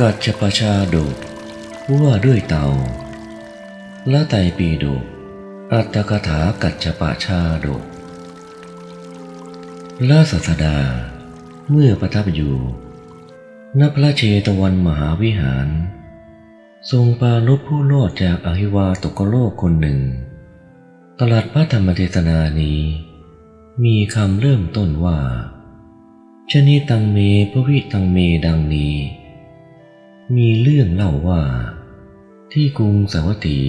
กัจจปชาดกว่าด้วยเต่าละไตปีดกอัตถกถากัจจปชาดกละสัสดา เมื่อประทับอยู่ณพระเชตวันมหาวิหาร ทรงปรารบผู้รอดจากอหิวาตกโลกคนหนึ่ง ตลาดพระธรรมเทศนานี้ มีคำเริ่มต้นว่า ชนิตังเมพระวิตังเมดังนี้ มีเรื่องเล่าว่า ที่กรุงสาวัตถี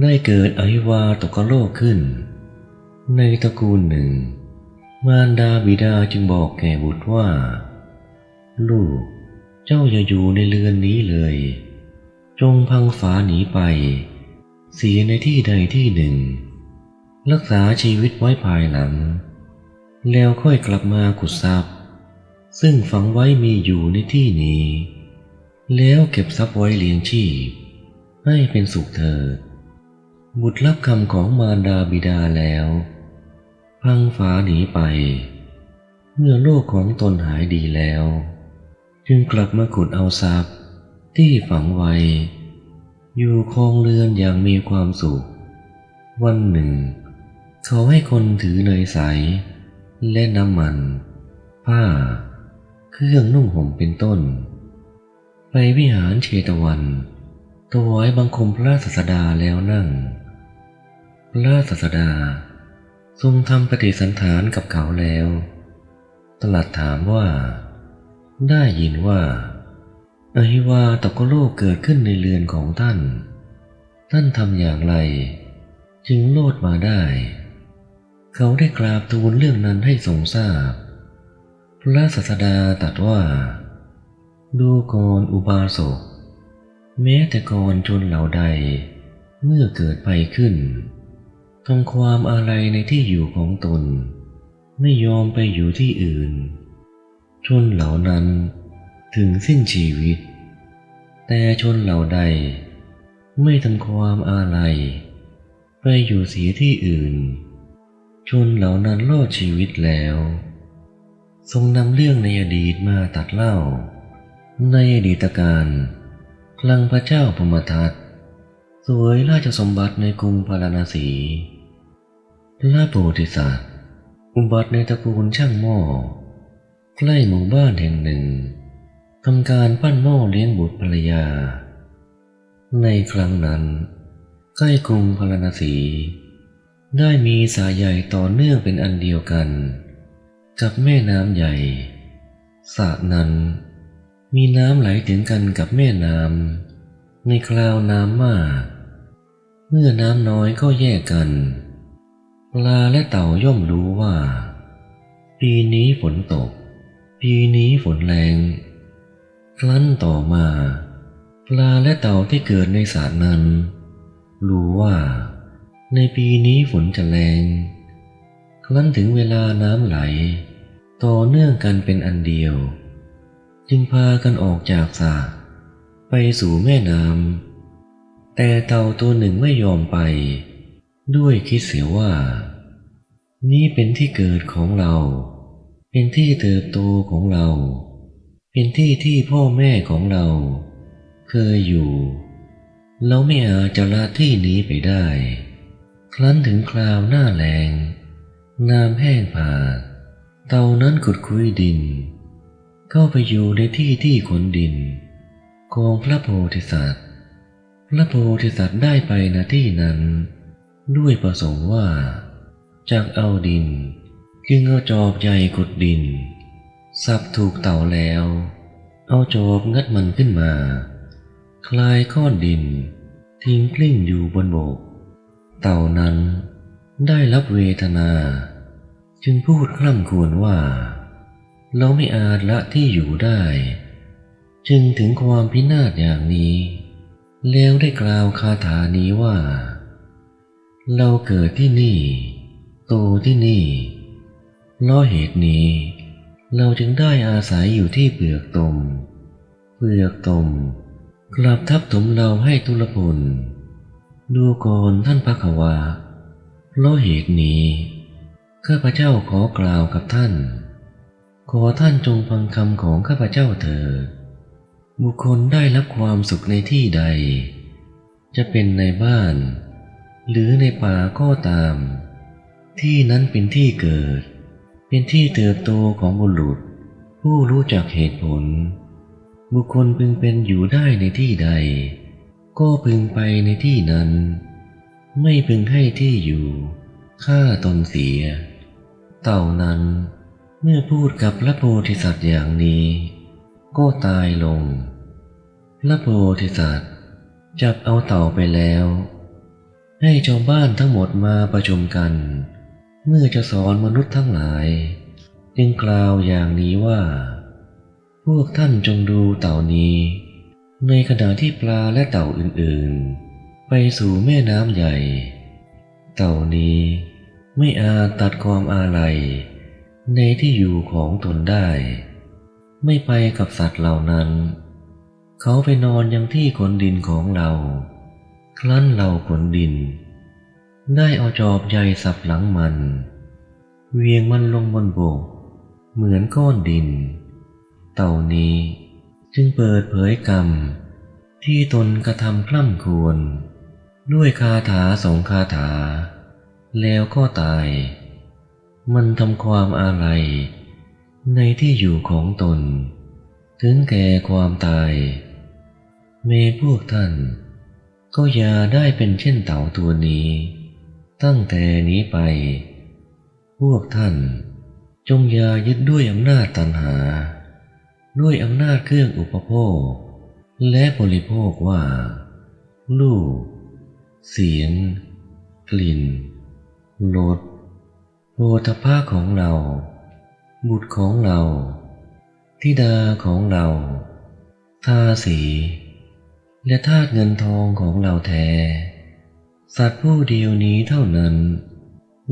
ได้เกิดอหิวาตกโลกขึ้น ในตระกูลหนึ่ง มารดาบิดาจึงบอกแก่บุตรว่า ลูกเจ้าอย่าอยู่ในเรือนนี้เลย จงพังฝาหนีไป เสียในที่ใดที่หนึ่ง รักษาชีวิตไว้ภายหลัง แล้วค่อยกลับมาขุดทรัพย์ ซึ่งฝังไว้มีอยู่ในที่นี้ แล้วเก็บทรัพย์ไว้เลี้ยงชีพ ให้เป็นสุขเถิด บุตรรับคำของมารดาบิดาแล้ว พังฝาหนีไป เมื่อโลกของตนหายดีแล้ว จึงกลับมาขุดเอาทรัพย์ที่ฝังไว้ อยู่คองเรือนอย่างมีความสุข วันหนึ่ง เขาให้คนถือเนยใส และน้ำมัน ผ้า เครื่องนุ่งห่มเป็นต้น ไปวิหารเชตวันถวายบังคมพระศาสดาแล้วนั่ง พระศาสดาทรงทำปฏิสันฐานกับเขาแล้วตรัสถามว่า ได้ยินว่าอหิวาตกโลกเกิดขึ้นในเรือนของท่าน ท่านทำอย่างไร จึงโลดมาได้ เขาได้กราบทูลเรื่องนั้นให้ทรงทราบ พระศาสดาตรัสว่า ดูกรอุบาสกแม้แต่กรชนเหล่าใด เมื่อเกิดภัยขึ้นทำความอะไรในที่อยู่ของตน ไม่ยอมไปอยู่ที่อื่น ชนเหล่านั้นถึงสิ้นชีวิต แต่ชนเหล่าใด ไม่ทำความอาลัยไปอยู่เสียที่อื่น ชนเหล่านั้นรอดชีวิตแล้ว ทรงนำเรื่องในอดีตมาตัดเล่า ในอดีตการคลังพระเจ้าพมทัตสวยราชสมบัติในกรุงพาราณสี พระโพธิสัตว์ อุบัติในตระกูลช่างหม้อ ใกล้หมู่บ้านแห่งหนึ่งทำการปั้นหม้อเลี้ยงบุตรภรรยา ในครั้งนั้น ใกล้กรุงพาราณสี ได้มีสายใหญ่ต่อเนื่องเป็นอันเดียวกัน กับแม่น้ำใหญ่สระนั้น มีน้ำไหลถึงกันกับแม่น้ำในคราวน้ำมาก เมื่อน้ำน้อยก็แยกกัน ปลาและเต่าย่อมรู้ว่า ปีนี้ฝนตก ปีนี้ฝนแรง ครั้นต่อมา ปลาและเต่าที่เกิดในสระนั้น รู้ว่า ในปีนี้ฝนจะแรง ครั้นถึงเวลาน้ำไหล ต่อเนื่องกันเป็นอันเดียว จึงพากันออกจากสระไปสู่แม่น้ำแต่เต่าตัวหนึ่งไม่ยอมไป ด้วยคิดเสียว่า นี่เป็นที่เกิดของเรา เป็นที่เติบโตของเรา เป็นที่ที่พ่อแม่ของเรา เคยอยู่ เราไม่อาจจะละที่นี้ไปได้ ครั้นถึงคราวหน้าแรงน้ำแห้งผาดเต่านั้นขุดคุยดิน เข้าไปอยู่ในที่ที่ขนดิน ของพระโพธิสัตว์ พระโพธิสัตว์ได้ไปณที่นั้น ด้วยประสงค์ว่าจากเอาดินจึงเอาจอบใหญ่ขุดดิน สับถูกเต่าแล้ว เอาจอบงัดมันขึ้นมา คลายก้อนดิน ทิ้งกลิ้งอยู่บนโบก เต่านั้นได้รับเวทนา จึงพูดคร่ำควญว่า เราไม่อาจละที่อยู่ได้ จึงถึงความพินาศอย่างนี้ แล้วได้กล่าวคาถานี้ว่า เราเกิดที่นี่โตที่นี่เพราะเหตุนี้ เราจึงได้อาศัยอยู่ที่เปลือกตม เปลือกตม กลับทับถมเราให้ทุลพลดูก่อนท่านพระขวาเพราะเหตุนี้ข้าพเจ้าขอกล่าวกับท่าน ขอท่านจงฟังคำของข้าพเจ้าเถิดบุคคลได้รับความสุขในที่ใด จะเป็นในบ้าน หรือในป่าก็ตาม ที่นั้นเป็นที่เกิด เป็นที่เติบโตของบุรุษ ผู้รู้จักเหตุผล บุคคลพึงเป็นอยู่ได้ในที่ใด ก็พึงไปในที่นั้น ไม่พึงให้ที่อยู่ฆ่าตนเสีย เต่านั้น เมื่อพูดกับพระโพธิสัตว์อย่างนี้ ก็ตายลง พระโพธิสัตว์จับเอาเต่าไปแล้ว ให้ชาวบ้านทั้งหมดมาประชุมกัน เมื่อจะสอนมนุษย์ทั้งหลาย จึงกล่าวอย่างนี้ว่า พวกท่านจงดูเต่านี้ ในขณะที่ปลาและเต่าอื่นๆ ไปสู่แม่น้ำใหญ่ เต่านี้ไม่อาจตัดความอาลัย ในที่อยู่ของตนได้ ไม่ไปกับสัตว์เหล่านั้น เขาไปนอนยังที่ขนดินของเราครั้นเราขนดิน ได้เอาจอบใหญ่สับหลังมัน เวียงมันลงบนโบก เหมือนก้อนดิน เต่านี้จึงเปิดเผยกรรม ที่ตนกระทำคล่ำควร ด้วยคาถาสองคาถา แล้วก็ตาย มันทำความอาลัยในที่อยู่ของตน ถึงแก่ความตาย เมพวกท่าน ก็อย่าได้เป็นเช่นเต่าตัวนี้ ตั้งแต่นี้ไป พวกท่าน จงอย่ายึดด้วยอำนาจตัณหา ด้วยอำนาจเครื่องอุปโภค และบริโภคว่า ลูก เสียง กลิ่นรส โภฏภาของเรา บุตรของเราธิดาของเราทาสี และทาสเงินทองของเราแท้ สัตว์ผู้เดียวนี้เท่านั้น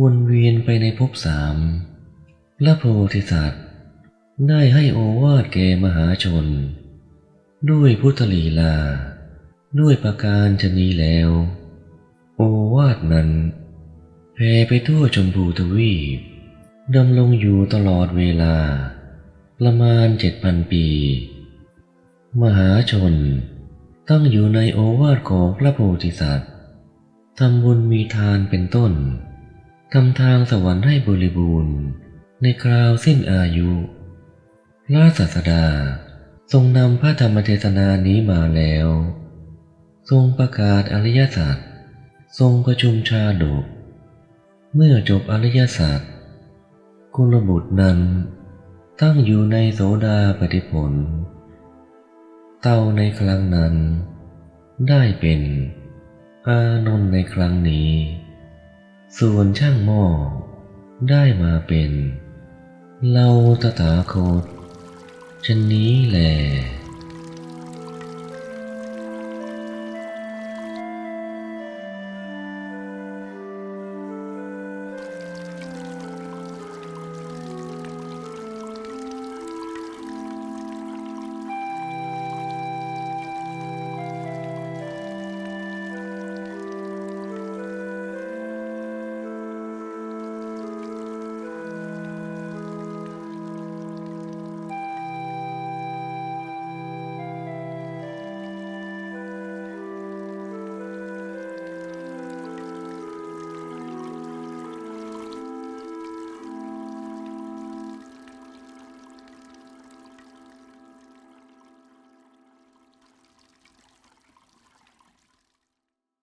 วนเวียนไปในภพสามพระโพธิสัตว์ ได้ให้โอวาทแก่มหาชน ด้วยพุทธลีลา ด้วยประการชนีแล้ว โอวาทนั้น แผ่ไปทั่วชมพูทวีปดำรงอยู่ตลอดเวลา ประมาณเจ็ดพันปี มหาชน ตั้งอยู่ในโอวาทของพระโพธิสัตว์ทำบุญมีทานเป็นต้นทำทางสวรรค์ให้บริบูรณ์ ในคราวสิ้นอายุพระศาสดาทรงนำพระธรรมเทศนานี้มาแล้ว ทรงประกาศอริยสัจทรงประชุมชาดก เมื่อจบอริยศาสัจกุลบุตรนั้นตั้งอยู่ในโสดาปฏิผล เต่าในครั้งนั้น ได้เป็นอานนท์ในครั้งนี้ ส่วนช่างหม้อได้มาเป็นเราตถาคตชนนี้แหละ